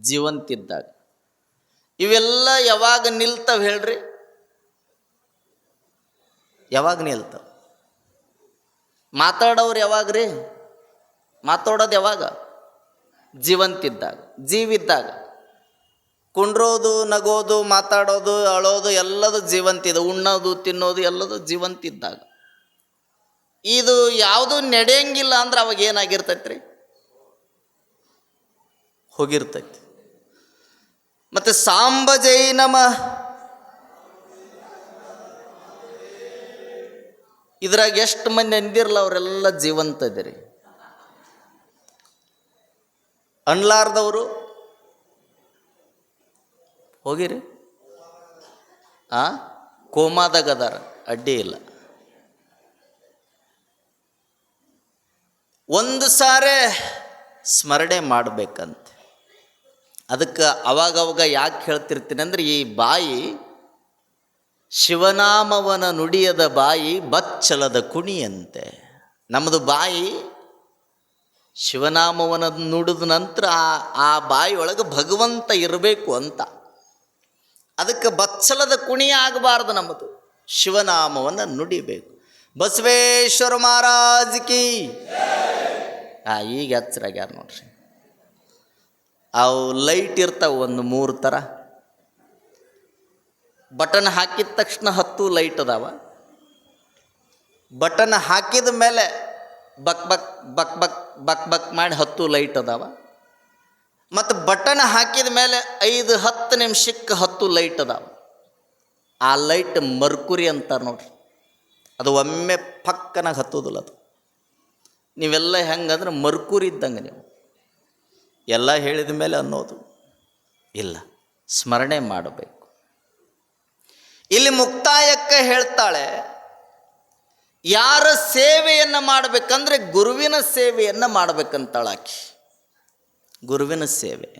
ಜೀವಂತಿದ್ದಾಗ. ಇವೆಲ್ಲ ಯಾವಾಗ ನಿಲ್ತವೆ ಹೇಳ್ರಿ? ಯಾವಾಗ ನಿಲ್ತವೆ? ಮಾತಾಡೋರು ಯಾವಾಗ ರೀ ಮಾತಾಡೋದು ಯಾವಾಗ? ಜೀವಂತಿದ್ದಾಗ, ಜೀವಿದ್ದಾಗ. ಕುಂಡ್ರೋದು, ನಗೋದು, ಮಾತಾಡೋದು, ಅಳೋದು ಎಲ್ಲದು ಜೀವಂತಿದೆ. ಉಣ್ಣೋದು, ತಿನ್ನೋದು ಎಲ್ಲದು ಜೀವಂತಿದ್ದಾಗ. ಇದು ಯಾವುದು ನಡೆಯಂಗಿಲ್ಲ ಅಂದ್ರೆ ಅವಾಗ ಏನಾಗಿರ್ತೈತ್ರಿ? ಹೋಗಿರ್ತೈತಿ. ಮತ್ತು ಸಾಂಬ ಜೈ ನಮ. ಇದ್ರಾಗ ಎಷ್ಟು ಮಂದಿ ಅಂದಿರಲ್ಲ ಅವರೆಲ್ಲ ಜೀವಂತ ಇದ್ದೀರಿ. ಅನ್ಲಾರ್ದವರು. ಹೋಗಿರಿ. ಆ? ಕೋಮಾದಾಗ ಅದಾರ, ಅಡ್ಡಿ ಇಲ್ಲ. ಒಂದು ಸಾರೆ ಸ್ಮರಣೆ ಮಾಡಬೇಕಂತೆ. ಅದಕ್ಕೆ ಅವಾಗವಾಗ ಯಾಕೆ ಹೇಳ್ತಿರ್ತೀನಿ ಅಂದ್ರೆ ಈ ಬಾಯಿ ಶಿವನಾಮವನ ನುಡಿಯದ ಬಾಯಿ ಬಚ್ಚಲದ ಕುಣಿಯಂತೆ. ನಮ್ಮದು ಬಾಯಿ ಶಿವನಾಮವನ ನುಡಿದ ನಂತರ ಆ ಬಾಯಿಯೊಳಗೆ ಭಗವಂತ ಇರಬೇಕು ಅಂತ. ಅದಕ್ಕೆ ಬಚ್ಚಲದ ಕುಣಿ ಆಗಬಾರ್ದು ನಮ್ಮದು. ಶಿವನಾಮವನ್ನು ನುಡಿಬೇಕು. ಬಸವೇಶ್ವರ ಮಹಾರಾಜ್ ಕಿ. ಈಗ ಯಾರು ನೋಡ್ರಿ. ಅವು ಲೈಟ್ ಇರ್ತಾವೆ ಒಂದು ಮೂರು ಥರ ಬಟನ್ ಹಾಕಿದ ತಕ್ಷಣ ಹತ್ತು ಲೈಟ್ ಅದಾವ. ಬಟನ್ ಹಾಕಿದ ಮೇಲೆ ಬಕ್ ಬಕ್ ಬಕ್ ಬಕ್ ಬಕ್ ಬಕ್ ಮಾಡಿ ಹತ್ತು ಲೈಟ್ ಅದಾವ. ಮತ್ತು ಬಟನ್ ಹಾಕಿದ ಮೇಲೆ ಐದು ಹತ್ತು ನಿಮಿಷಕ್ಕೆ ಹತ್ತು ಲೈಟ್ ಅದಾವ. ಆ ಲೈಟ್ ಮರ್ಕುರಿ ಅಂತಾರೆ ನೋಡ್ರಿ. ಅದು ಒಮ್ಮೆ ಪಕ್ಕನಾಗ ಹತ್ತೋದಿಲ್ಲ ಅದು. ನೀವೆಲ್ಲ ಹೆಂಗಂದ್ರೆ ಮರ್ಕುರಿ ಇದ್ದಂಗೆ ನೀವು. ಎಲ್ಲ ಹೇಳಿದ ಮೇಲೆ ಅನ್ನೋದು ಇಲ್ಲ. ಸ್ಮರಣೆ ಮಾಡಬೇಕು. ಇಲ್ಲಿ ಮುಕ್ತಾಯಕ್ಕೆ ಹೇಳ್ತಾಳೆ, ಯಾರ ಸೇವೆಯನ್ನು ಮಾಡಬೇಕಂದ್ರೆ ಗುರುವಿನ ಸೇವೆಯನ್ನು ಮಾಡಬೇಕಂತಾಳಾಕಿ ಗುರುವಿನ ಸೇವೆ.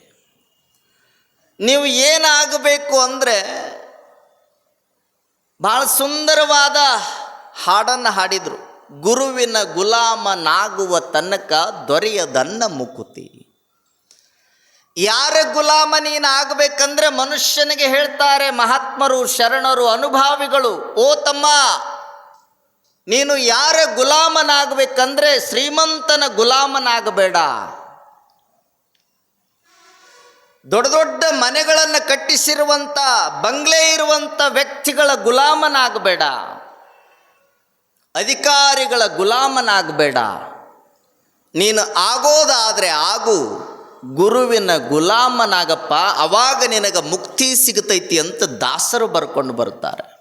ನೀವು ಏನಾಗಬೇಕು ಅಂದರೆ ಭಾಳ ಸುಂದರವಾದ ಹಾಡನ್ನು ಹಾಡಿದರು, ಗುರುವಿನ ಗುಲಾಮನಾಗುವ ತನಕ ದೊರೆಯದನ್ನ ಮುಕುತಿ. ಯಾರ ಗುಲಾಮ ನೀನು ಆಗಬೇಕಂದ್ರೆ ಮನುಷ್ಯನಿಗೆ ಹೇಳ್ತಾರೆ ಮಹಾತ್ಮರು, ಶರಣರು, ಅನುಭಾವಿಗಳು, ಓ ತಮ್ಮ, ನೀನು ಯಾರ ಗುಲಾಮನಾಗಬೇಕಂದ್ರೆ ಶ್ರೀಮಂತನ ಗುಲಾಮನಾಗಬೇಡ. ದೊಡ್ಡ ದೊಡ್ಡ ಮನೆಗಳನ್ನು ಕಟ್ಟಿಸಿರುವಂಥ, ಬಂಗ್ಲೆ ಇರುವಂಥ ವ್ಯಕ್ತಿಗಳ ಗುಲಾಮನಾಗಬೇಡ. ಅಧಿಕಾರಿಗಳ ಗುಲಾಮನಾಗಬೇಡ. ನೀನು ಆಗೋದಾದರೆ ಆಗು. ಗುರುವಿನ ಗುಲಾಮನಾಗಪ್ಪ, ಅವಾಗ ನಿನಗೆ ಮುಕ್ತಿ ಸಿಗತೈತಿ ಅಂತ ದಾಸರು ಬರ್ಕೊಂಡು ಬರ್ತಾರೆ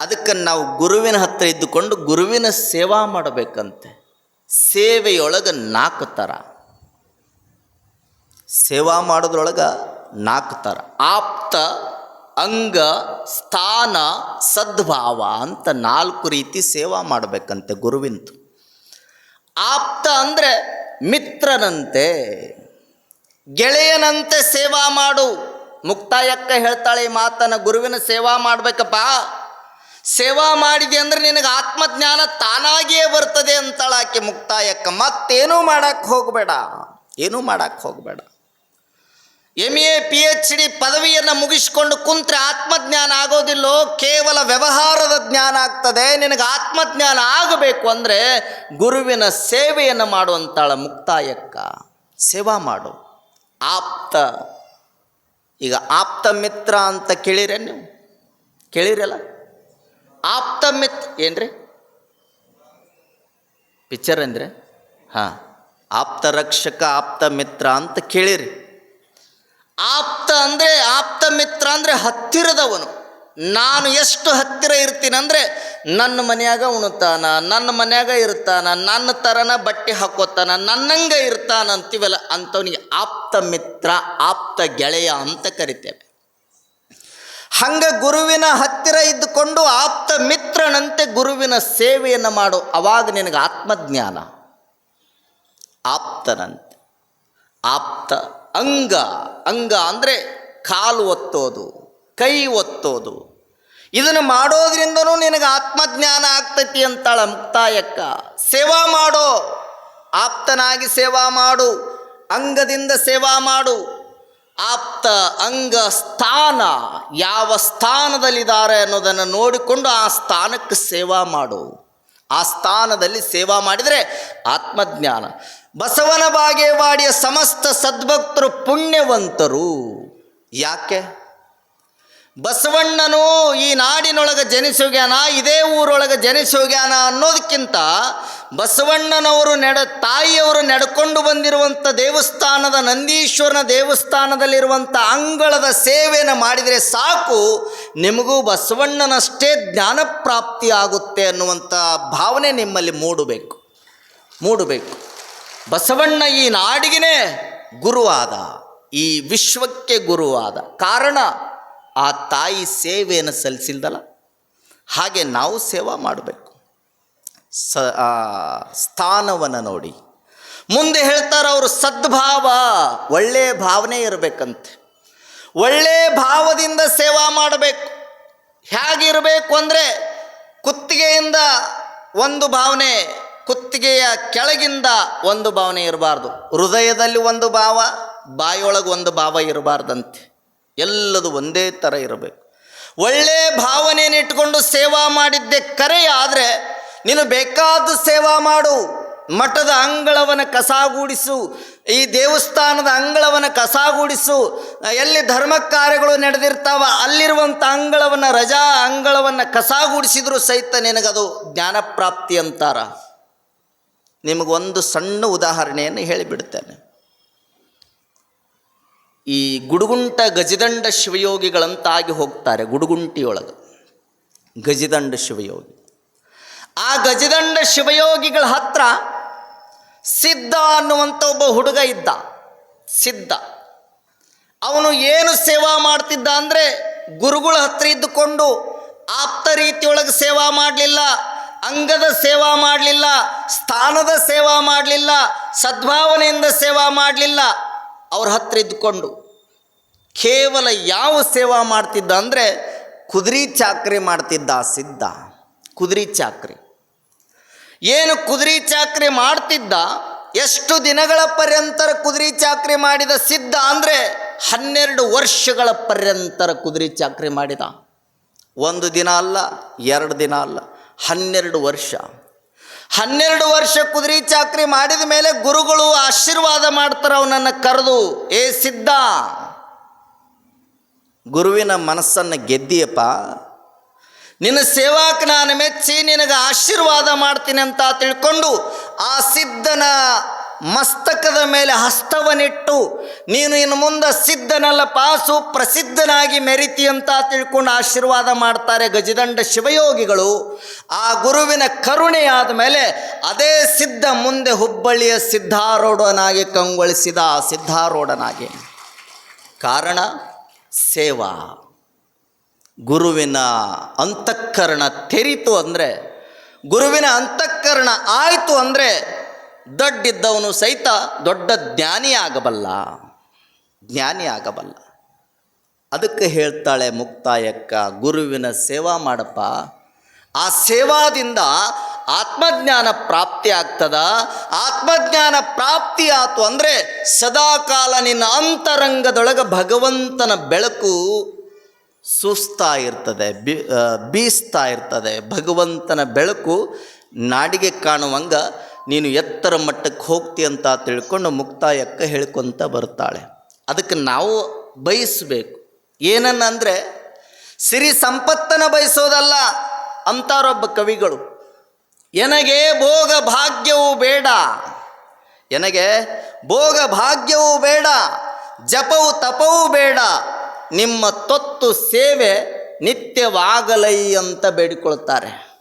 ಅದಕ್ಕೆ ನಾವು ಗುರುವಿನ ಹತ್ತಿರ ಇದ್ದುಕೊಂಡು ಗುರುವಿನ ಸೇವಾ ಮಾಡಬೇಕಂತೆ. ಸೇವೆಯೊಳಗೆ ನಾಲ್ಕು ಥರ ಸೇವಾ ಮಾಡೋದ್ರೊಳಗೆ ನಾಲ್ಕು ಥರ ಆಪ್ತ, ಅಂಗ, ಸ್ಥಾನ, ಸದ್ಭಾವ ಅಂತ ನಾಲ್ಕು ರೀತಿ ಸೇವಾ ಮಾಡಬೇಕಂತೆ ಗುರುವಿಂದು. ಆಪ್ತ ಅಂದರೆ ಮಿತ್ರನಂತೆ, ಗೆಳೆಯನಂತೆ ಸೇವಾ ಮಾಡು. ಮುಕ್ತಾಯಕ್ಕ ಹೇಳ್ತಾಳೆ ಈ ಮಾತನ್ನ, ಗುರುವಿನ ಸೇವಾ ಮಾಡಬೇಕಪ್ಪ. ಸೇವಾ ಮಾಡಿದೆ ಅಂದ್ರೆ ನಿನಗೆ ಆತ್ಮಜ್ಞಾನ ತಾನಾಗಿಯೇ ಬರ್ತದೆ ಅಂತಾಳ ಆಕೆ ಮುಕ್ತಾಯಕ್ಕ. ಮತ್ತೇನೂ ಮಾಡಕ್ಕೆ ಹೋಗಬೇಡ. ಏನೂ ಮಾಡಕ್ಕೆ ಹೋಗಬೇಡ. M A P H D ಪದವಿಯನ್ನು ಮುಗಿಸ್ಕೊಂಡು ಕುಂತ್ರೆ ಆತ್ಮಜ್ಞಾನ ಆಗೋದಿಲ್ಲೋ? ಕೇವಲ ವ್ಯವಹಾರದ ಜ್ಞಾನ ಆಗ್ತದೆ. ನಿನಗೆ ಆತ್ಮಜ್ಞಾನ ಆಗಬೇಕು ಅಂದರೆ ಗುರುವಿನ ಸೇವೆಯನ್ನು ಮಾಡುವಂತಾಳ ಮುಕ್ತಾಯಕ್ಕ. ಸೇವಾ ಮಾಡು. ಆಪ್ತ. ಈಗ ಆಪ್ತ ಮಿತ್ರ ಅಂತ ಕೇಳಿರ ನೀವು? ಕೇಳಿರಲ್ಲ? ಆಪ್ತ ಮಿತ್ ಏನ್ರಿ? ಪಿಕ್ಚರ್ ಅಂದರೆ? ಹಾಂ. ಆಪ್ತ ರಕ್ಷಕ, ಆಪ್ತ ಮಿತ್ರ ಅಂತ ಕೇಳಿರಿ. ಆಪ್ತ ಅಂದರೆ ಆಪ್ತ ಮಿತ್ರ ಅಂದರೆ ಹತ್ತಿರದವನು. ನಾನು ಎಷ್ಟು ಹತ್ತಿರ ಇರ್ತೀನಂದರೆ ನನ್ನ ಮನೆಯಾಗ ಉಣ್ತಾನ, ನನ್ನ ಮನೆಯಾಗ ಇರ್ತಾನ, ನನ್ನ ಥರನ ಬಟ್ಟೆ ಹಾಕೋತಾನ, ನನ್ನಂಗೆ ಇರ್ತಾನ ಅಂತೀವಲ್ಲ, ಅಂಥವನಿಗೆ ಆಪ್ತ ಮಿತ್ರ, ಆಪ್ತ ಗೆಳೆಯ ಅಂತ ಕರಿತೇವೆ. ಹಂಗೆ ಗುರುವಿನ ಹತ್ತಿರ ಇದ್ದುಕೊಂಡು ಆಪ್ತ ಮಿತ್ರನಂತೆ ಗುರುವಿನ ಸೇವೆಯನ್ನು ಮಾಡು, ಅವಾಗ ನಿನಗೆ ಆತ್ಮಜ್ಞಾನ. ಆಪ್ತನಂತೆ. ಆಪ್ತ ಅಂಗ. ಅಂಗ ಅಂದರೆ ಕಾಲು ಒತ್ತೋದು, ಕೈ ಒತ್ತೋದು. ಇದನ್ನು ಮಾಡೋದ್ರಿಂದನೂ ನಿನಗೆ ಆತ್ಮಜ್ಞಾನ ಆಗ್ತೈತಿ ಅಂತಾಳ ಮುಕ್ತಾಯಕ್ಕ. ಸೇವಾ ಮಾಡೋ. ಆಪ್ತನಾಗಿ ಸೇವಾ ಮಾಡು. ಅಂಗದಿಂದ ಸೇವಾ ಮಾಡು. ಆಪ್ತ ಅಂಗ ಸ್ಥಾನ. ಯಾವ ಸ್ಥಾನದಲ್ಲಿದ್ದಾರೆ ಅನ್ನೋದನ್ನು ನೋಡಿಕೊಂಡು ಆ ಸ್ಥಾನಕ್ಕೆ ಸೇವಾ ಮಾಡು. ಆ ಸ್ಥಾನದಲ್ಲಿ ಸೇವಾ ಮಾಡಿದರೆ ಆತ್ಮಜ್ಞಾನ. ಬಸವನ ಬಾಗೇವಾಡಿಯ ಸಮಸ್ತ ಸದ್ಭಕ್ತರು ಪುಣ್ಯವಂತರು. ಯಾಕೆ? ಬಸವಣ್ಣನು ಈ ನಾಡಿನೊಳಗೆ ಜನಿಸೋಗ್ಯಾನ, ಇದೇ ಊರೊಳಗೆ ಜನಿಸೋಗ್ಯಾನ ಅನ್ನೋದಕ್ಕಿಂತ ಬಸವಣ್ಣನವರು ನೆಡ, ತಾಯಿಯವರು ನಡ್ಕೊಂಡು ಬಂದಿರುವಂಥ ದೇವಸ್ಥಾನದ ನಂದೀಶ್ವರನ ದೇವಸ್ಥಾನದಲ್ಲಿರುವಂಥ ಅಂಗಳದ ಸೇವೆಯನ್ನು ಮಾಡಿದರೆ ಸಾಕು, ನಿಮಗೂ ಬಸವಣ್ಣನಷ್ಟೇ ಜ್ಞಾನ ಪ್ರಾಪ್ತಿ ಆಗುತ್ತೆ ಅನ್ನುವಂಥ ಭಾವನೆ ನಿಮ್ಮಲ್ಲಿ ಮೂಡಬೇಕು. ಮೂಡಬೇಕು. ಬಸವಣ್ಣ ಈ ನಾಡಿಗೆನೇ ಗುರುವಾದ, ಈ ವಿಶ್ವಕ್ಕೆ ಗುರುವಾದ. ಕಾರಣ ಆ ತಾಯಿ ಸೇವೆಯನ್ನು ಸಲ್ಲಿಸಿಲ್ದಲ್ಲ? ಹಾಗೆ ನಾವು ಸೇವಾ ಮಾಡಬೇಕು. ಸ ಸ್ಥಾನವನ್ನು ನೋಡಿ. ಮುಂದೆ ಹೇಳ್ತಾರೆ ಅವರು ಸದ್ಭಾವ ಒಳ್ಳೆಯ ಭಾವನೆ ಇರಬೇಕಂತೆ. ಒಳ್ಳೆಯ ಭಾವದಿಂದ ಸೇವಾ ಮಾಡಬೇಕು. ಹೇಗಿರಬೇಕು ಅಂದರೆ ಕುತ್ತಿಗೆಯಿಂದ ಒಂದು ಭಾವನೆ, ಕುತ್ತಿಗೆಯ ಕೆಳಗಿಂದ ಒಂದು ಭಾವನೆ ಇರಬಾರ್ದು. ಹೃದಯದಲ್ಲಿ ಒಂದು ಭಾವ ಬಾಯಿಯೊಳಗೆ ಒಂದು ಭಾವ ಇರಬಾರ್ದಂತೆ. ಎಲ್ಲದು ಒಂದೇ ಥರ ಇರಬೇಕು. ಒಳ್ಳೆ ಭಾವನೆಯನ್ನು ಇಟ್ಕೊಂಡು ಸೇವಾ ಮಾಡಿದ್ದೆ ಕರೆ ಆದರೆ, ನೀನು ಬೇಕಾದ ಸೇವಾ ಮಾಡು, ಮಠದ ಅಂಗಳವನ್ನು ಕಸಾಗೂಡಿಸು ಈ ದೇವಸ್ಥಾನದ ಅಂಗಳವನ್ನು ಕಸಾಗೂಡಿಸು ಎಲ್ಲಿ ಧರ್ಮ ಕಾರ್ಯಗಳು ನಡೆದಿರ್ತಾವ ಅಲ್ಲಿರುವಂಥ ಅಂಗಳವನ್ನು, ರಜಾ ಅಂಗಳವನ್ನು ಕಸಾಗೂಡಿಸಿದ್ರು ಸಹಿತ ನಿನಗದು ಜ್ಞಾನಪ್ರಾಪ್ತಿ ಅಂತಾರ. ನಿಮಗೊಂದು ಸಣ್ಣ ಉದಾಹರಣೆಯನ್ನು ಹೇಳಿಬಿಡ್ತೇನೆ ಈ ಗುಡುಗುಂಟ ಗಜದಂಡ ಶಿವಯೋಗಿಗಳಂತಾಗಿ ಹೋಗ್ತಾರೆ ಗುಡುಗುಂಟಿಯೊಳಗೆ. ಗಜದಂಡ ಶಿವಯೋಗಿ. ಆ ಗಜದಂಡ ಶಿವಯೋಗಿಗಳ ಹತ್ರ ಸಿದ್ಧ ಅನ್ನುವಂಥ ಒಬ್ಬ ಹುಡುಗ ಇದ್ದ. ಸಿದ್ಧ. ಅವನು ಏನು ಸೇವಾ ಮಾಡ್ತಿದ್ದ ಅಂದರೆ ಗುರುಗಳ ಹತ್ರ ಇದ್ದುಕೊಂಡು ಆಪ್ತ ರೀತಿಯೊಳಗೆ ಸೇವಾ ಮಾಡಲಿಲ್ಲ, ಅಂಗದ ಸೇವಾ ಮಾಡಲಿಲ್ಲ, ಸ್ಥಾನದ ಸೇವಾ ಮಾಡಲಿಲ್ಲ, ಸದ್ಭಾವನೆಯಿಂದ ಸೇವಾ ಮಾಡಲಿಲ್ಲ. ಅವ್ರ ಹತ್ರ ಇದ್ದುಕೊಂಡು ಕೇವಲ ಯಾವ ಸೇವಾ ಮಾಡ್ತಿದ್ದ ಅಂದರೆ ಕುದುರೆ ಚಾಕ್ರಿ ಮಾಡ್ತಿದ್ದ ಸಿದ್ಧ. ಕುದುರೆ ಚಾಕ್ರಿ. ಏನು ಕುದುರೆ ಚಾಕ್ರಿ ಮಾಡ್ತಿದ್ದ? ಎಷ್ಟು ದಿನಗಳ ಪರ್ಯಂತರ ಕುದುರೆ ಚಾಕ್ರಿ ಮಾಡಿದ ಸಿದ್ಧ ಅಂದರೆ ಹನ್ನೆರಡು ವರ್ಷಗಳ ಪರ್ಯಂತರ ಕುದುರೆ ಚಾಕ್ರಿ ಮಾಡಿದ. ಒಂದು ದಿನ ಅಲ್ಲ, ಎರಡು ದಿನ ಅಲ್ಲ, ಹನ್ನೆರಡು ವರ್ಷ. ಹನ್ನೆರಡು ವರ್ಷ ಕುದುರೆ ಚಾಕ್ರಿ ಮಾಡಿದ ಮೇಲೆ ಗುರುಗಳು ಆಶೀರ್ವಾದ ಮಾಡ್ತಾರೆ ಅವನನ್ನು ಕರೆದು, ಏ ಸಿದ್ಧ, ಗುರುವಿನ ಮನಸ್ಸನ್ನು ಗೆದ್ದಿಯಪ್ಪ. ನಿನ್ನ ಸೇವಾಕ್ ನಾನು ಮೆಚ್ಚಿ ನಿನಗೆ ಆಶೀರ್ವಾದ ಮಾಡ್ತೀನಿ ಅಂತ ತಿಳ್ಕೊಂಡು ಆ ಸಿದ್ಧನ ಮಸ್ತಕದ ಮೇಲೆ ಹಸ್ತವನಿಟ್ಟು ನೀನು ಇನ್ನು ಮುಂದೆ ಸಿದ್ಧನಲ್ಲ, ಪಾಸು ಪ್ರಸಿದ್ಧನಾಗಿ ಮೆರಿತಿ ಅಂತ ತಿಳ್ಕೊಂಡು ಆಶೀರ್ವಾದ ಮಾಡ್ತಾರೆ ಗಜದಂಡ ಶಿವಯೋಗಿಗಳು. ಆ ಗುರುವಿನ ಕರುಣೆಯಾದ ಮೇಲೆ ಅದೇ ಸಿದ್ಧ ಮುಂದೆ ಹುಬ್ಬಳ್ಳಿಯ ಸಿದ್ಧಾರೂಢನಾಗಿ ಕಂಗೊಳಿಸಿದ ಸಿದ್ಧಾರೂಢನಾಗಿ. ಕಾರಣ, ಸೇವಾ. ಗುರುವಿನ ಅಂತಃಕರಣ ತೆರಿತು ಅಂದರೆ, ಗುರುವಿನ ಅಂತಃಕರಣ ಆಯಿತು ಅಂದರೆ ದೊಡ್ಡಿದ್ದವನು ಸಹಿತ ದೊಡ್ಡ ಜ್ಞಾನಿ ಆಗಬಲ್ಲ ಜ್ಞಾನಿ ಆಗಬಲ್ಲ ಅದಕ್ಕೆ ಹೇಳ್ತಾಳೆ ಮುಕ್ತಾಯಕ್ಕ, ಗುರುವಿನ ಸೇವಾ ಮಾಡಪ್ಪ. ಆ ಸೇವಾದಿಂದ ಆತ್ಮಜ್ಞಾನ ಪ್ರಾಪ್ತಿ ಆಗ್ತದ. ಆತ್ಮಜ್ಞಾನ ಪ್ರಾಪ್ತಿ ಆತು ಅಂದರೆ ಸದಾಕಾಲ ನಿನ್ನ ಅಂತರಂಗದೊಳಗೆ ಭಗವಂತನ ಬೆಳಕು ಸುಸ್ತಾ ಇರ್ತದೆ ಬೀಸ್ತಾ ಇರ್ತದೆ. ಭಗವಂತನ ಬೆಳಕು ನಾಡಿಗೆ ಕಾಣುವಂಗ ನೀನು ಎತ್ತರ ಮಟ್ಟಕ್ಕೆ ಹೋಗ್ತಿ ಅಂತ ತಿಳ್ಕೊಂಡು ಮುಕ್ತಾಯಕ್ಕೆ ಹೇಳ್ಕೊತ ಬರ್ತಾಳೆ. ಅದಕ್ಕೆ ನಾವು ಬಯಸಬೇಕು. ಏನನ್ನಂದರೆ ಸಿರಿ ಸಂಪತ್ತನ್ನು ಬಯಸೋದಲ್ಲ ಅಂತಾರೊಬ್ಬ ಕವಿಗಳು. ಎನಗೆ ಭೋಗ ಭಾಗ್ಯವು ಬೇಡ. ಎನಗೆ ಭೋಗ ಭಾಗ್ಯವೂ ಬೇಡ, ಜಪವು ತಪವೂ ಬೇಡ, ನಿಮ್ಮ ತೊತ್ತು ಸೇವೆ ನಿತ್ಯವಾಗಲೈ ಅಂತ ಬೇಡಿಕೊಳ್ತಾರೆ.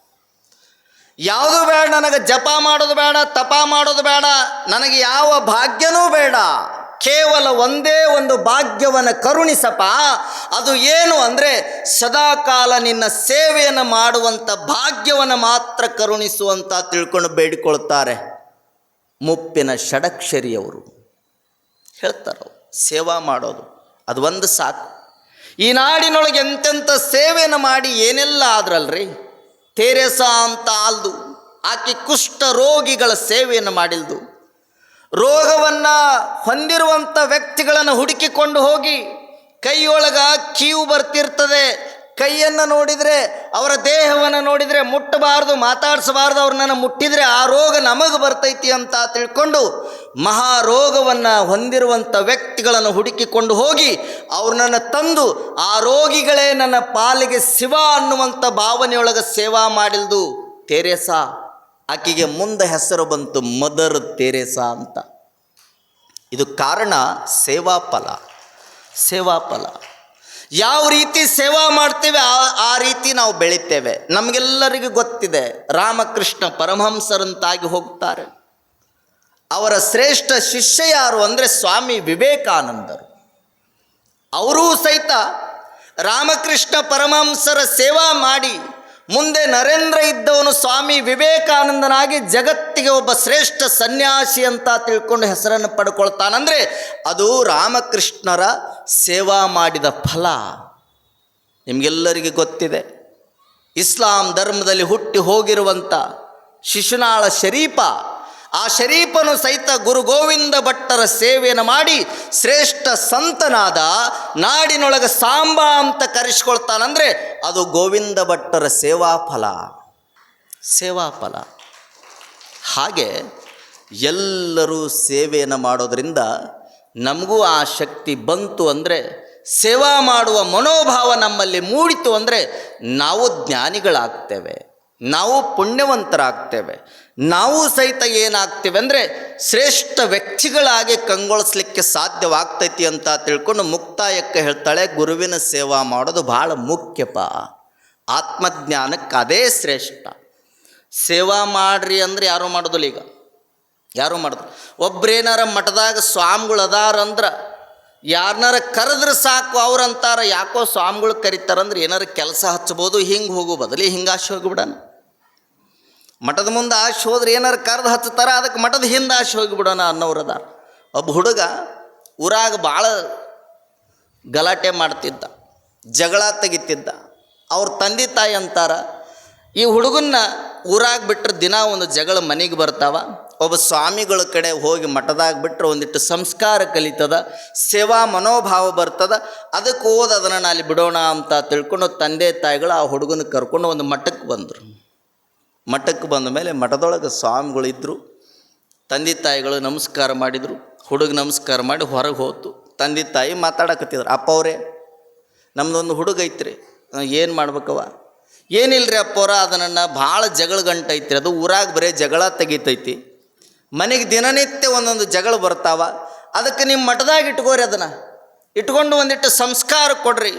ಯಾವುದು ಬೇಡ, ನನಗೆ ಜಪ ಮಾಡೋದು ಬೇಡ, ತಪ ಮಾಡೋದು ಬೇಡ, ನನಗೆ ಯಾವ ಭಾಗ್ಯನೂ ಬೇಡ. ಕೇವಲ ಒಂದೇ ಒಂದು ಭಾಗ್ಯವನ್ನು ಕರುಣಿಸಪ್ಪ. ಅದು ಏನು ಅಂದರೆ ಸದಾಕಾಲ ನಿನ್ನ ಸೇವೆಯನ್ನು ಮಾಡುವಂಥ ಭಾಗ್ಯವನ್ನು ಮಾತ್ರ ಕರುಣಿಸುವಂತ ತಿಳ್ಕೊಂಡು ಬೇಡಿಕೊಳ್ತಾರೆ ಮುಪ್ಪಿನ ಷಡಕ್ಷರಿಯವರು. ಹೇಳ್ತಾರೆ. ಸೇವಾ ಮಾಡೋದು, ಅದು ಒಂದು ಸಾಕು. ಈ ನಾಡಿನೊಳಗೆ ಎಂತೆಂಥ ಸೇವೆಯನ್ನು ಮಾಡಿ ಏನೆಲ್ಲ ಆದ್ರಲ್ರಿ? ತೆರೆಸ ಅಂತ ಅಲ್ದು ಆಕೆ ಕುಷ್ಠ ರೋಗಿಗಳ ಸೇವೆಯನ್ನು ಮಾಡಿಲ್ದು. ರೋಗವನ್ನ ಹೊಂದಿರುವಂಥ ವ್ಯಕ್ತಿಗಳನ್ನು ಹುಡುಕಿಕೊಂಡು ಹೋಗಿ ಕೈಯೊಳಗ ಕೀವು ಬರ್ತಿರ್ತದೆ. ಕೈಯನ್ನು ನೋಡಿದರೆ, ಅವರ ದೇಹವನ್ನು ನೋಡಿದರೆ ಮುಟ್ಟಬಾರ್ದು, ಮಾತಾಡಿಸಬಾರ್ದು, ಅವ್ರನ್ನ ಮುಟ್ಟಿದರೆ ಆ ರೋಗ ನಮಗೆ ಬರ್ತೈತಿ ಅಂತ ತಿಳ್ಕೊಂಡು ಮಹಾರೋಗವನ್ನು ಹೊಂದಿರುವಂಥ ವ್ಯಕ್ತಿಗಳನ್ನು ಹುಡುಕಿಕೊಂಡು ಹೋಗಿ ಅವ್ರನ್ನ ತಂದು ಆ ರೋಗಿಗಳೇ ನನ್ನ ಪಾಲಿಗೆ ಶಿವ ಅನ್ನುವಂಥ ಭಾವನೆಯೊಳಗೆ ಸೇವಾ ಮಾಡಿಲ್ದು ತೆರೇಸಾ. ಆಕೆಗೆ ಮುಂದೆ ಹೆಸರು ಬಂತು ಮದರ್ ತೆರೇಸಾ ಅಂತ. ಇದು ಕಾರಣ ಸೇವಾ ಫಲ ಸೇವಾ ಫಲ. ಯಾವ ರೀತಿ ಸೇವಾ ಮಾಡ್ತೇವೆ ಆ ಆ ರೀತಿ ನಾವು ಬೆಳಿತೇವೆ. ನಮಗೆಲ್ಲರಿಗೂ ಗೊತ್ತಿದೆ, ರಾಮಕೃಷ್ಣ ಪರಮಹಂಸರಂತಾಗಿ ಹೋಗ್ತಾರೆ. ಅವರ ಶ್ರೇಷ್ಠ ಶಿಷ್ಯ ಯಾರು ಅಂದರೆ ಸ್ವಾಮಿ ವಿವೇಕಾನಂದರು. ಅವರೂ ಸಹಿತ ರಾಮಕೃಷ್ಣ ಪರಮಹಂಸರ ಸೇವಾ ಮಾಡಿ ಮುಂದೆ ನರೇಂದ್ರ ಇದ್ದವನು ಸ್ವಾಮಿ ವಿವೇಕಾನಂದನಾಗಿ ಜಗತ್ತಿಗೆ ಒಬ್ಬ ಶ್ರೇಷ್ಠ ಸನ್ಯಾಸಿ ಅಂತ ತಿಳ್ಕೊಂಡು ಹೆಸರನ್ನು ಪಡ್ಕೊಳ್ತಾನಂದರೆ ಅದು ರಾಮಕೃಷ್ಣರ ಸೇವಾ ಮಾಡಿದ ಫಲ. ನಿಮಗೆಲ್ಲರಿಗೆ ಗೊತ್ತಿದೆ. ಇಸ್ಲಾಂ ಧರ್ಮದಲ್ಲಿ ಹುಟ್ಟಿ ಹೋಗಿರುವಂಥ ಶಿಶುನಾಳ ಶರೀಫ ಆ ಶರೀಫನು ಸಹಿತ ಗುರು ಗೋವಿಂದ ಭಟ್ಟರ ಸೇವೆಯನ್ನು ಮಾಡಿ ಶ್ರೇಷ್ಠ ಸಂತನಾದ ನಾಡಿನೊಳಗೆ ಸಾಂಬ ಅಂತ ಕರೆಸ್ಕೊಳ್ತಾನಂದರೆ ಅದು ಗೋವಿಂದ ಭಟ್ಟರ ಸೇವಾ ಫಲ ಸೇವಾ ಫಲ ಹಾಗೆ ಎಲ್ಲರೂ ಸೇವೆಯನ್ನು ಮಾಡೋದರಿಂದ ನಮಗೂ ಆ ಶಕ್ತಿ ಬಂತು ಅಂದರೆ ಸೇವಾ ಮಾಡುವ ಮನೋಭಾವ ನಮ್ಮಲ್ಲಿ ಮೂಡಿತು ಅಂದರೆ ನಾವು ಜ್ಞಾನಿಗಳಾಗ್ತೇವೆ. ನಾವು ಪುಣ್ಯವಂತರಾಗ್ತೇವೆ. ನಾವು ಸಹಿತ ಏನಾಗ್ತೇವೆ ಅಂದರೆ ಶ್ರೇಷ್ಠ ವ್ಯಕ್ತಿಗಳಾಗಿ ಕಂಗೊಳಿಸ್ಲಿಕ್ಕೆ ಸಾಧ್ಯವಾಗ್ತೈತಿ ಅಂತ ತಿಳ್ಕೊಂಡು ಮುಕ್ತಾಯಕ್ಕೆ ಹೇಳ್ತಾಳೆ, ಗುರುವಿನ ಸೇವಾ ಮಾಡೋದು ಭಾಳ ಮುಖ್ಯಪ್ಪ. ಆತ್ಮಜ್ಞಾನಕ್ಕೆ ಅದೇ ಶ್ರೇಷ್ಠ. ಸೇವಾ ಮಾಡ್ರಿ ಅಂದ್ರೆ ಯಾರೂ ಮಾಡೋದಿಲ್ಲ ಈಗ? ಯಾರು ಮಾಡೋದು ಒಬ್ರೇನಾರ ಮಠದಾಗ ಸ್ವಾಮಿಗಳು ಅದಾರಂದ್ರೆ ಯಾರನ್ನಾರ ಕರೆದ್ರೆ ಸಾಕು ಅವ್ರಂತಾರ, ಯಾಕೋ ಸ್ವಾಮಿಗಳು ಕರಿತಾರಂದ್ರೆ ಏನಾರ ಕೆಲಸ ಹಚ್ಬೋದು ಹಿಂಗೆ ಹೋಗೋ, ಬದಲಿ ಹಿಂಗೆ ಆಶೆ ಹೋಗಿಬಿಡೋಣ ಮಠದ ಮುಂದೆ ಆಶೆ ಹೋದ್ರೆ ಏನಾರು ಕರೆದು ಹಚ್ಚುತ್ತಾರ ಅದಕ್ಕೆ ಮಠದ ಹಿಂದೆ ಆಶೆ ಹೋಗಿಬಿಡೋಣ ಅನ್ನೋರು ಅದಾರ ಒಬ್ಬ ಹುಡುಗ ಊರಾಗ ಭಾಳ ಗಲಾಟೆ ಮಾಡ್ತಿದ್ದ, ಜಗಳ ತೆಗಿತಿದ್ದ. ಅವ್ರ ತಂದೆ ತಾಯಿ ಅಂತಾರ, ಈ ಹುಡುಗನ್ನ ಊರಾಗ ಬಿಟ್ಟರೆ ದಿನ ಒಂದು ಜಗಳ ಮನೆಗೆ ಬರ್ತಾವ. ಒಬ್ಬ ಸ್ವಾಮಿಗಳ ಕಡೆ ಹೋಗಿ ಮಠದಾಗ ಬಿಟ್ಟರೆ ಒಂದಿಟ್ಟು ಸಂಸ್ಕಾರ ಕಲಿತದ, ಸೇವಾ ಮನೋಭಾವ ಬರ್ತದ. ಅದಕ್ಕೆ ಓದ್ ಅದನ್ನು ಅಲ್ಲಿ ಬಿಡೋಣ ಅಂತ ತಿಳ್ಕೊಂಡು ತಂದೆ ತಾಯಿಗಳು ಆ ಹುಡುಗನ ಕರ್ಕೊಂಡು ಒಂದು ಮಠಕ್ಕೆ ಬಂದರು. ಮಠಕ್ಕೆ ಬಂದ ಮೇಲೆ ಮಠದೊಳಗೆ ಸ್ವಾಮಿಗಳಿದ್ದರು ತಂದೆ ತಾಯಿಗಳು ನಮಸ್ಕಾರ ಮಾಡಿದರು, ಹುಡುಗ ನಮಸ್ಕಾರ ಮಾಡಿ ಹೊರಗೆ ಹೋತು. ತಂದೆ ತಾಯಿ ಮಾತಾಡಕತ್ತಿದ್ರು ಅಪ್ಪ ಅವರೇ ನಮ್ಮದೊಂದು ಹುಡುಗ ಐತ್ರಿ ಏನು ಮಾಡ್ಬೇಕವ ಏನಿಲ್ಲರಿ ಅಪ್ಪವ್ರ ಅದನ್ನು ಭಾಳ ಜಗಳ ಗಂಟೈತ್ರಿ ಅದು ಊರಾಗ ಬರೀ ಜಗಳ ತೆಗಿತೈತಿ. ಮನೆಗೆ ದಿನನಿತ್ಯ ಒಂದೊಂದು ಜಗಳ ಬರ್ತಾವ, ಅದಕ್ಕೆ ನಿಮ್ಮ ಮಠದಾಗ ಇಟ್ಕೋರಿ ಅದನ್ನು. ಇಟ್ಕೊಂಡು ಒಂದಿಷ್ಟು ಸಂಸ್ಕಾರ ಕೊಡ್ರಿ,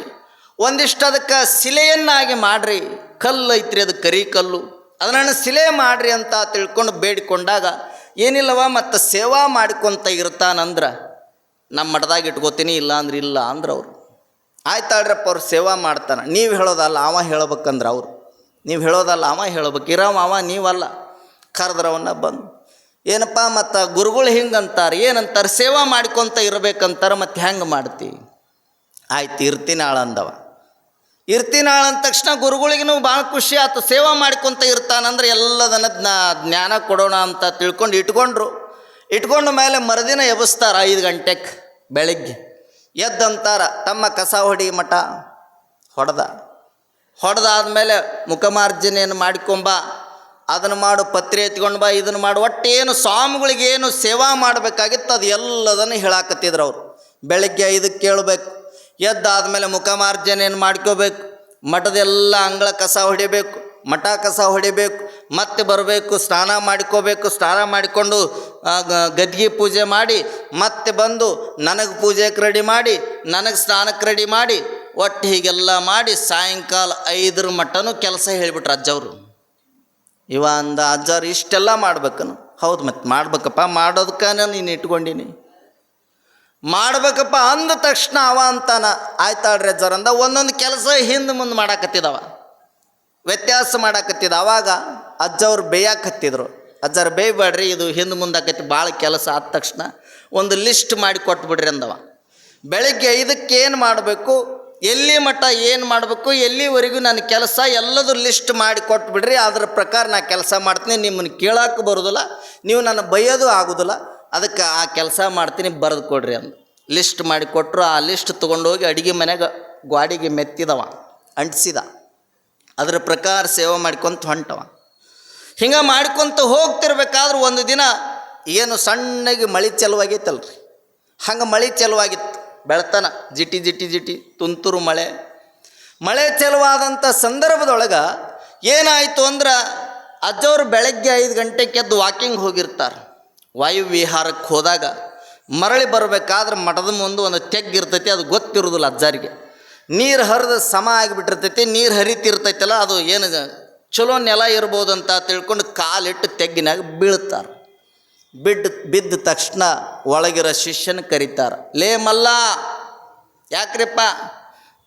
ಒಂದಿಷ್ಟು ಅದಕ್ಕೆ ಶಿಲೆಯನ್ನಾಗಿ ಮಾಡ್ರಿ. ಕಲ್ಲು ಐತ್ರಿ ಅದು ಕರಿ ಕಲ್ಲು. ಅದನ್ನು ಸಿಲೆ ಮಾಡ್ರಿ ಅಂತ ತಿಳ್ಕೊಂಡು ಬೇಡಿಕೊಂಡಾಗ ಏನಿಲ್ಲವ ಮತ್ತು ಸೇವಾ ಮಾಡ್ಕೊತ ಇರ್ತಾನಂದ್ರೆ ನಮ್ಮ ಮಠದಾಗ ಇಟ್ಕೋತೀನಿ ಇಲ್ಲ ಅಂದ್ರೆ ಇಲ್ಲ ಅಂದ್ರೆ ಅವರು. ಆಯ್ತಾಳ್ರಪ್ಪ ಅವ್ರು ಸೇವಾ ಮಾಡ್ತಾನೆ. ನೀವು ಹೇಳೋದಲ್ಲ, ಅವ ಹೇಳ್ಬೇಕಂದ್ರೆ ಅವರು. ನೀವು ಹೇಳೋದಲ್ಲ, ಅವ ಹೇಳಬೇಕು. ಇರವ ಅವ ನೀವಲ್ಲ. ಕರೆದ್ರವನ್ನ ಬಂದು. ಏನಪ್ಪ, ಮತ್ತು ಗುರುಗಳು ಹಿಂಗೆ ಅಂತಾರೆ ಏನಂತಾರೆ? ಸೇವಾ ಮಾಡ್ಕೊತ ಇರ್ಬೇಕಂತಾರೆ, ಮತ್ತು ಹೆಂಗೆ ಮಾಡ್ತಿ? ಆಯ್ತು, ಇರ್ತೀನಿ ಆಳಂದವ. ಇರ್ತೀನಿ ಆಳ ಅಂದ ತಕ್ಷಣ ಗುರುಗಳಿಗೂ ಭಾಳ ಖುಷಿ ಆಯ್ತು ಸೇವಾ ಮಾಡ್ಕೊತ ಇರ್ತಾನಂದ್ರೆ ಎಲ್ಲದನ್ನ ಜ್ಞಾ, ಜ್ಞಾನ ಕೊಡೋಣ ಅಂತ ತಿಳ್ಕೊಂಡು ಇಟ್ಕೊಂಡ್ರು. ಇಟ್ಕೊಂಡ ಮೇಲೆ ಮರುದಿನ ಎಬ್ಬಿಸ್ತಾರ ಐದು ಗಂಟೆಗೆ ಬೆಳಗ್ಗೆ. ಎದ್ದಂತಾರ, ತಮ್ಮ ಕಸ ಹೊಡಿ ಮಠ ಹೊಡೆದ. ಹೊಡೆದಾದ್ಮೇಲೆ ಮುಖಮಾರ್ಜನೆಯನ್ನು ಮಾಡ್ಕೊಂಬ, ಅದನ್ನು ಮಾಡು, ಪತ್ರೆ ಎತ್ಕೊಂಡು ಬಾ, ಇದನ್ನು ಮಾಡು. ಒಟ್ಟು ಏನು ಸ್ವಾಮಿಗಳಿಗೆ ಏನು ಸೇವಾ ಮಾಡಬೇಕಾಗಿತ್ತು, ಅದು ಎಲ್ಲದನ್ನು ಹೇಳಾಕತ್ತಿದ್ರು ಅವರು. ಬೆಳಗ್ಗೆ ಐದಕ್ಕೆ ಕೇಳಬೇಕು. ಎದ್ದಾದ್ಮೇಲೆ ಮುಖಮಾರ್ಜನೆಯನ್ನು ಮಾಡ್ಕೋಬೇಕು? ಮಠದೆಲ್ಲ ಅಂಗಳ ಕಸ ಹೊಡಿಬೇಕು, ಮಠ ಕಸ ಹೊಡಿಬೇಕು, ಮತ್ತೆ ಬರಬೇಕು, ಸ್ನಾನ ಮಾಡ್ಕೋಬೇಕು, ಸ್ನಾನ ಮಾಡಿಕೊಂಡು ಗದ್ಗೆ ಪೂಜೆ ಮಾಡಿ, ಮತ್ತೆ ಬಂದು ನನಗೆ ಪೂಜೆಗೆ ರೆಡಿ ಮಾಡಿ, ನನಗೆ ಸ್ನಾನಕ್ಕೆ ರೆಡಿ ಮಾಡಿ, ಒಟ್ಟು ಹೀಗೆಲ್ಲ ಮಾಡಿ ಸಾಯಂಕಾಲ ಐದರ ಮಟ್ಟನೂ ಕೆಲಸ ಹೇಳಿಬಿಟ್ರು ಅಜ್ಜವರು. ಇವ ಅಂದ, ಅಜ್ಜವ್ರು ಇಷ್ಟೆಲ್ಲ ಮಾಡ್ಬೇಕನು ಹೌದು ಮತ್ತೆ ಮಾಡ್ಬೇಕಪ್ಪ ಮಾಡೋದಕ್ಕನ ನೀನು ಇಟ್ಕೊಂಡಿನಿ. ಮಾಡ್ಬೇಕಪ್ಪ ಅಂದ ತಕ್ಷಣ ಅವ ಅಂತಾನ ಆಯ್ತಾಳ್ರಿ ಜರಂದ ಒಂದೊಂದು ಕೆಲಸ ಹಿಂದೆ ಮುಂದೆ ಮಾಡಾಕತ್ತಿದವ. ವ್ಯತ್ಯಾಸ ಮಾಡಾಕತ್ತಿದ. ಅವಾಗ ಅಜ್ಜವ್ರು ಬೇಯಾಕತ್ತಿದ್ರು. ಅಜ್ಜರು ಬೇಯಬೇಡ್ರಿ ಇದು ಹಿಂದೆ ಮುಂದೆ ಭಾಳ ಕೆಲಸ ಆದ ತಕ್ಷಣ ಒಂದು ಲಿಸ್ಟ್ ಮಾಡಿ ಕೊಟ್ಬಿಡ್ರಿ ಅಂದವ. ಬೆಳಗ್ಗೆ ಐದಕ್ಕೆ ಏನು ಮಾಡಬೇಕು, ಎಲ್ಲಿ ಮಟ್ಟ ಏನು ಮಾಡಬೇಕು, ಎಲ್ಲಿವರೆಗೂ ನನ್ನ ಕೆಲಸ ಎಲ್ಲದು ಲಿಸ್ಟ್ ಮಾಡಿ ಕೊಟ್ಬಿಡ್ರಿ. ಅದ್ರ ಪ್ರಕಾರ ನಾ ಕೆಲಸ ಮಾಡ್ತೀನಿ. ನಿಮ್ಮನ್ನು ಕೇಳಕ್ಕೆ ಬರೋದಿಲ್ಲ. ನೀವು ನನ್ನ ಬೈಯೋದು ಆಗೋದಿಲ್ಲ. ಅದಕ್ಕೆ ಆ ಕೆಲಸ ಮಾಡ್ತೀನಿ, ಬರೆದು ಕೊಡ್ರಿ ಅಂದು. ಲಿಸ್ಟ್ ಮಾಡಿ ಕೊಟ್ಟರು ಆ ಲಿಸ್ಟ್ ತೊಗೊಂಡೋಗಿ ಅಡುಗೆ ಮನೆಗೆ ಗ್ವಾಡಿಗೆ ಮೆತ್ತಿದವ, ಅಂಟಿಸಿದ. ಅದರ ಪ್ರಕಾರ ಸೇವೆ ಮಾಡ್ಕೊಂತ ಹೊಂಟವ. ಹಿಂಗೆ ಮಾಡ್ಕೊತ ಹೋಗ್ತಿರ್ಬೇಕಾದ್ರೆ ಒಂದು ದಿನ ಏನು ಸಣ್ಣಗೆ ಮಳೆ ಚಲುವಾಗೈತಲ್ರಿ. ಹಂಗೆ ಮಳೆ ಚೆಲುವಾಗಿತ್ತು. ಬೆಳ್ತಾನ ಜಿಟಿ ಜಿಟಿ ಜಿಟಿ ತುಂತುರು ಮಳೆ. ಮಳೆ ಚೆಲುವಾದಂಥ ಸಂದರ್ಭದೊಳಗೆ ಏನಾಯಿತು ಅಂದ್ರೆ ಅಜ್ಜವ್ರು ಬೆಳಗ್ಗೆ ಐದು ಗಂಟೆಗೆ ಎದ್ದು ವಾಕಿಂಗ್ ಹೋಗಿರ್ತಾರೆ. ವಾಯು ವಿಹಾರಕ್ಕೆ ಹೋದಾಗ ಮರಳಿ ಬರಬೇಕಾದ್ರೆ ಮಠದ ಮುಂದೆ ಒಂದು ತೆಗ್ಗಿರ್ತೈತಿ ಅದು ಗೊತ್ತಿರೋದಿಲ್ಲ ಅಜ್ಜಾರಿಗೆ. ನೀರು ಹರಿದು ಸಮ ಆಗಿಬಿಟ್ಟಿರ್ತೈತಿ, ನೀರು ಹರಿತಿರ್ತೈತಲ್ಲ, ಅದು ಏನು ಚಲೋ ನೆಲ ಇರ್ಬೋದು ಅಂತ ತಿಳ್ಕೊಂಡು ಕಾಲಿಟ್ಟು ತೆಗ್ಗಿನಾಗ ಬೀಳ್ತಾರೆ ಬಿಡ್, ಬಿದ್ದ ತಕ್ಷಣ ಒಳಗಿರೋ ಶಿಷ್ಯನ ಕರೀತಾರೆ, ಲೇ ಮಲ್ಲ, ಯಾಕ್ರಿಪ್ಪ?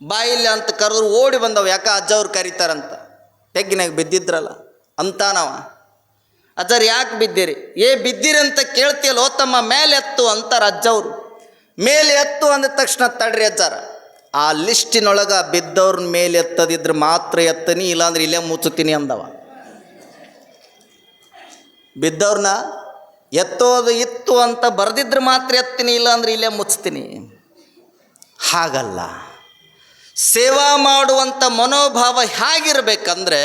ಬಾಯಿಲಿ ಅಂತ ಕರೆದ್ರು ಓಡಿ ಬಂದವು, ಯಾಕೆ ಅಜ್ಜವ್ರು ಕರೀತಾರಂತ? ತೆಗ್ಗಿನಾಗ ಬಿದ್ದಿದ್ರಲ್ಲ, ಅಂತಾನವ. ಅಜ್ಜರು ಯಾಕೆ ಬಿದ್ದಿರಿ? ಏ ಬಿದ್ದೀರಿ ಅಂತ ಕೇಳ್ತೀಯಲ್ಲೋ ತಮ್ಮ ಮೇಲೆ ಎತ್ತು ಅಂತಾರ ಅಜ್ಜವ್ರು. ಮೇಲೆ ಎತ್ತು ಅಂದ ತಕ್ಷಣ ತಡ್ರಿ ಅಜ್ಜಾರ. ಆ ಲಿಸ್ಟಿನೊಳಗೆ ಬಿದ್ದವ್ರನ್ನ ಮೇಲೆ ಎತ್ತದಿದ್ರೆ ಮಾತ್ರ ಎತ್ತನಿ, ಇಲ್ಲಾಂದ್ರೆ ಇಲ್ಲೇ ಮುಚ್ಚುತ್ತೀನಿ ಅಂದವ. ಬಿದ್ದವ್ರನ್ನ ಎತ್ತೋದು ಇತ್ತು ಅಂತ ಬರೆದಿದ್ರೆ ಮಾತ್ರ ಎತ್ತೀನಿ, ಇಲ್ಲಾಂದ್ರೆ ಇಲ್ಲೇ ಮುಚ್ತೀನಿ ಹಾಗಲ್ಲ. ಸೇವಾ ಮಾಡುವಂಥ ಮನೋಭಾವ ಹೇಗಿರಬೇಕಂದ್ರೆ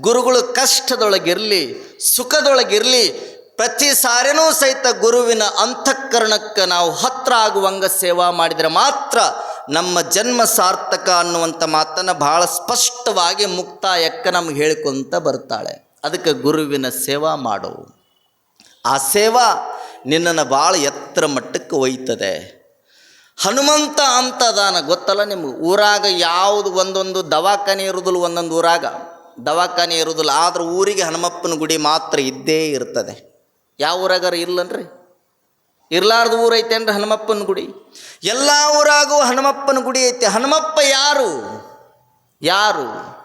ಗುರುಗಳು ಕಷ್ಟದೊಳಗಿರಲಿ, ಸುಖದೊಳಗಿರಲಿ, ಪ್ರತಿ ಸಾರಿನೂ ಸಹಿತ ಗುರುವಿನ ಅಂತಃಕರಣಕ್ಕೆ ನಾವು ಹತ್ರ ಆಗುವಂಗ ಸೇವಾ ಮಾಡಿದರೆ ಮಾತ್ರ ನಮ್ಮ ಜನ್ಮ ಸಾರ್ಥಕ ಅನ್ನುವಂಥ ಮಾತನ್ನು ಭಾಳ ಸ್ಪಷ್ಟವಾಗಿ ಮುಕ್ತಾಯಕ್ಕೆ ನಮ್ಗೆ ಹೇಳ್ಕೊತ ಬರ್ತಾಳೆ. ಅದಕ್ಕೆ ಗುರುವಿನ ಸೇವಾ ಮಾಡು. ಆ ಸೇವಾ ನಿನ್ನನ್ನು ಭಾಳ ಎತ್ತರ ಮಟ್ಟಕ್ಕೆ ಒಯ್ತದೆ. ಹನುಮಂತ ಅಂತ ಅದಾನ ಗೊತ್ತಲ್ಲ ನಿಮ್ಗೆ? ಊರಾಗ ಯಾವುದು ಒಂದೊಂದು ದವಾಖಾನೆ ಇರುವುದಿಲ್ಲ ಒಂದೊಂದು ಊರಾಗ. ದವಾಖಾನೆ ಇರುವುದಿಲ್ಲ ಆದ್ರೆ ಊರಿಗೆ ಹನುಮಪ್ಪನ ಗುಡಿ ಮಾತ್ರ ಇದ್ದೇ ಇರ್ತದೆ. ಯಾವ ಊರಾಗಾರ ಇಲ್ಲನ್ರಿ ಇರಲಾರ್ದು ಊರು ಹನುಮಪ್ಪನ ಗುಡಿ? ಎಲ್ಲ ಊರಾಗೂ ಹನುಮಪ್ಪನ ಗುಡಿ ಐತೆ. ಹನುಮಪ್ಪ ಯಾರು? ಯಾರು?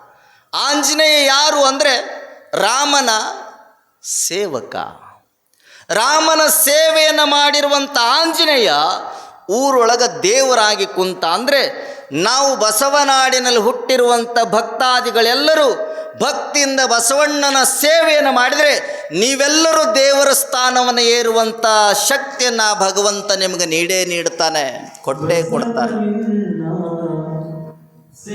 ಆಂಜನೇಯ ಯಾರು ಅಂದರೆ ರಾಮನ ಸೇವಕ. ರಾಮನ ಸೇವೆಯನ್ನು ಮಾಡಿರುವಂಥ ಆಂಜನೇಯ ಊರೊಳಗೆ ದೇವರಾಗಿ ಕುಂತ ಅಂದರೆ ನಾವು ಬಸವನಾಡಿನಲ್ಲಿ ಹುಟ್ಟಿರುವಂಥ ಭಕ್ತಾದಿಗಳೆಲ್ಲರೂ ಭಕ್ತಿಯಿಂದ ಬಸವಣ್ಣನ ಸೇವೆಯನ್ನು ಮಾಡಿದರೆ ನೀವೆಲ್ಲರೂ ದೇವರ ಸ್ಥಾನವನ್ನು ಏರುವಂಥ ಶಕ್ತಿಯನ್ನು ಭಗವಂತ ನಿಮಗೆ ನೀಡೇ ನೀಡ್ತಾನೆ, ಕೊಟ್ಟೇ ಕೊಡ್ತಾನೆ